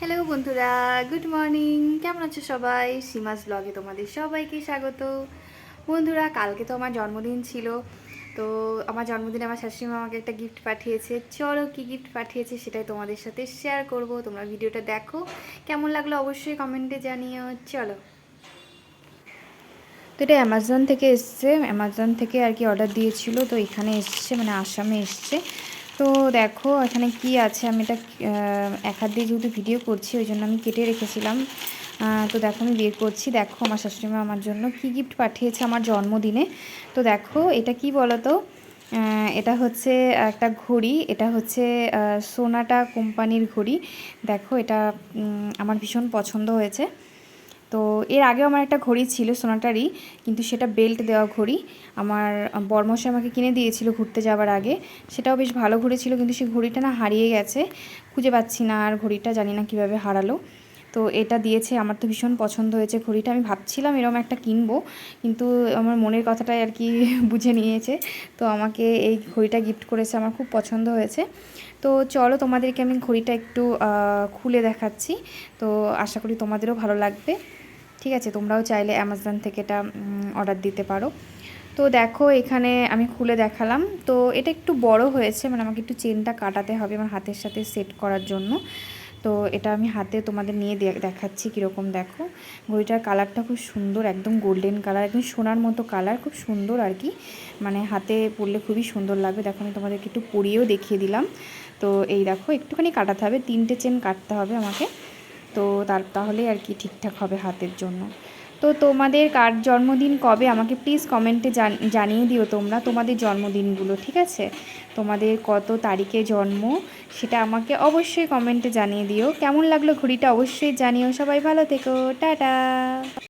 Hello বন্ধুরা। Good morning কেমন আছো সবাই? সীমাস ব্লগে তোমাদের সবাইকে স্বাগত। বন্ধুরা, কালকে তো আমার জন্মদিন ছিল। তো আমার জন্মদিনে আমার শাশুড়ি মা আমাকে একটা গিফট পাঠিয়েছে। চলো কি গিফট পাঠিয়েছে সেটাই তোমাদের সাথে শেয়ার করব। তোমরা ভিডিওটা দেখো। কেমন লাগল অবশ্যই কমেন্টে জানিও। চলো। তো এটা অ্যামাজন থেকে এসছে। অ্যামাজন থেকে আর কি অর্ডার দিয়েছিল। তো এখানে এসছে মানে আসামে এসছে। তো দেখো, এখানে কি আছে? আমি এটা এক হাত দিয়ে যেহেতু ভিডিও করছি, ওই জন্য আমি কেটে রেখেছিলাম। তো দেখো, আমি বের করছি। দেখো, আমার শাশুড়িমা আমার জন্য কি গিফট পাঠিয়েছে আমার জন্মদিনে। তো দেখো, এটা কি বলো তো এটা হচ্ছে একটা ঘড়ি। এটা হচ্ছে সোনাটা কোম্পানির ঘড়ি। দেখো, এটা আমার ভীষণ পছন্দ হয়েছে। তো এর আগেও আমার একটা ঘড়ি ছিল সোনাটারই, কিন্তু সেটা বেল্ট দেওয়া ঘড়ি। আমার বর্মশে আমাকে কিনে দিয়েছিল ঘুরতে যাওয়ার আগে। সেটাও বেশ ভালো ঘড়ি ছিল, কিন্তু সেই ঘড়িটা না হারিয়ে গেছে। খুঁজে পাচ্ছি না আর ঘড়িটা, জানি না কীভাবে হারালো। তো এটা দিয়েছে, আমার তো ভীষণ পছন্দ হয়েছে ঘড়িটা। আমি ভাবছিলাম এরকম একটা কিনবো, কিন্তু আমার মনের কথাটাই আর কি বুঝে নিয়েছে। তো আমাকে এই ঘড়িটা গিফট করেছে, আমার খুব পছন্দ হয়েছে। তো চলো তোমাদেরকে আমি ঘড়িটা একটু খুলে দেখাচ্ছি। তো আশা করি তোমাদেরও ভালো লাগবে। ঠিক আছে, তোমরাও চাইলে অ্যামাজন থেকে এটা অর্ডার দিতে পারো। তো দেখো, এখানে আমি খুলে দেখালাম। তো এটা একটু বড় হয়েছে মানে আমাকে একটু চেনটা কাটাতে হবে আমার হাতের সাথে সেট করার জন্য। তো এটা আমি হাতে তোমাদের নিয়ে দেখাচ্ছি কীরকম দেখো। ঘড়িটার কালারটা খুব সুন্দর, একদম গোল্ডেন কালার একদম সোনার মতো কালার খুব সুন্দর আর কি। মানে হাতে পরলে খুবই সুন্দর লাগবে। দেখো আমি তোমাদেরকে একটু পরিয়েও দেখিয়ে দিলাম। তো এই দেখো, একটুখানি কাটাতে হবে, তিনটে চেন কাটতে হবে আমাকে। তো তার, তাহলে আর কি ঠিকঠাক হবে হাতের জন্য। তো তোমাদের কার জন্মদিন কবে? আমাকে প্লিজ কমেন্টে জানিয়ে দিও তোমরা তোমাদের জন্মদিনগুলো, ঠিক আছে? তোমাদের কত তারিখে জন্ম? সেটা আমাকে অবশ্যই কমেন্টে জানিয়ে দিও। কেমন লাগল ঘড়িটা অবশ্যই জানিও। সবাই ভালো থেকো। টাটা।